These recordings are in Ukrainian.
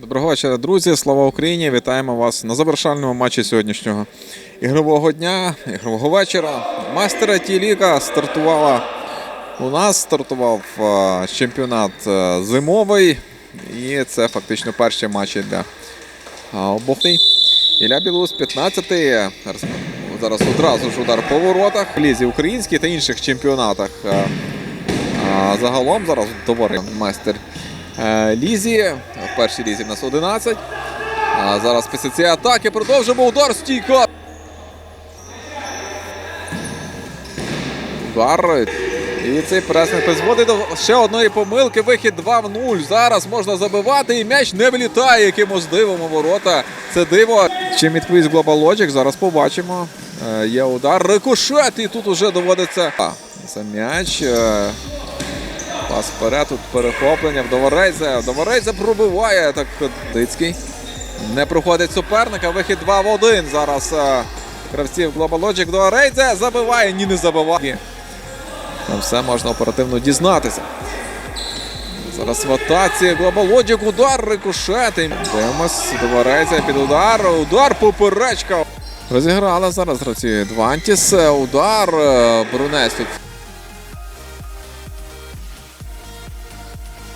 Доброго вечора, друзі. Слава Україні! Вітаємо вас на завершальному матчі сьогоднішнього ігрового дня, ігрового вечора. Мастера ті ліга стартувала у нас. Стартував е, чемпіонат е, зимовий. І це фактично перші матчі для е, обох. Ілля Білус, 15-й. Зараз одразу ж удар по воротах. Лізі українській та інших чемпіонатах. Загалом зараз товари майстер лізі. В першій лізі в нас 11. А зараз після цієї атаки продовжимо удар стійка. Удар. І цей пресник призводить до ще одної помилки. Вихід 2 в 0. Зараз можна забивати і м'яч не влітає якимось дивом у ворота. Це диво. Чим відповість Global Logic, зараз побачимо. Е, Є удар. Рикошет. І тут уже доводиться. Це м'яч. Е, Пас вперед, тут перехоплення. Вдоворейзе. Вдоворейзе пробиває. Так Дицький. Не проходить суперника. Вихід 2 в 1. Зараз е, гравців Global Logic до Рейдзе забиває. Ні, не забиває. Там все можна оперативно дізнатися. Зараз в атаці Global Logic. Удар рикошети. Дивимось. Доворейзе під удар. Удар поперечка. Розіграли зараз гравці Двантіс. Удар. е, Брунець тут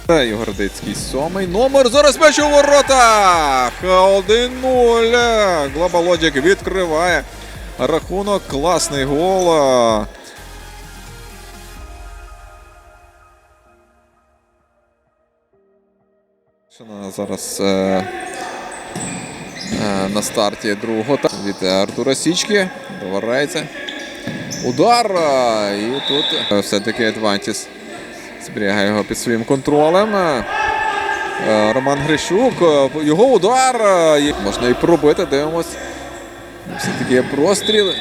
Ігор Дицький сьомий номер. Зараз м'яч у воротах. 1-0. Глобалодік відкриває рахунок. Класний гол. Зараз е, е, на старті другого від Артура Січки. Доварається. Удар. І тут е, все-таки Адвантіс зберігає його під своїм контролем. Е, Роман Грищук. е, Його удар. е, Можна і пробити, дивимось. Все-таки є простріл.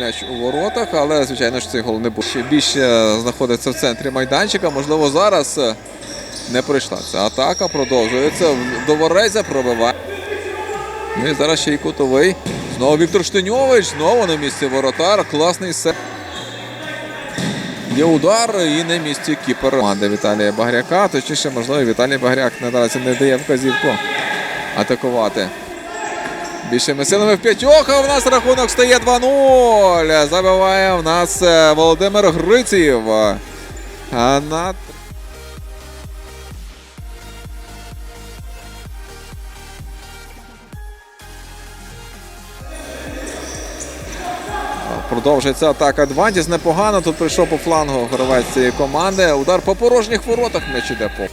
М'яч у воротах, але, звичайно ж, цей гол не був. Ще більше знаходиться в центрі майданчика. Можливо, зараз не пройшла. Ця атака продовжується. До Ворезя пробиває. Ну і зараз ще й кутовий. Знову Віктор Штиньович, знову на місці воротар. Класний сет. Є удар і на місці кіпер команди Віталія Багряка. Точніше, можливо, Віталій Багряк наразі не дає вказівку атакувати. Більшими силами в п'ятьох, а в нас рахунок стає 2-0. Забиває в нас е, Володимир Гриців. А на Продовжується атака Двантіс. Непогано. Тут прийшов по флангу гравець цієї команди. Удар по порожніх воротах м'яч іде по.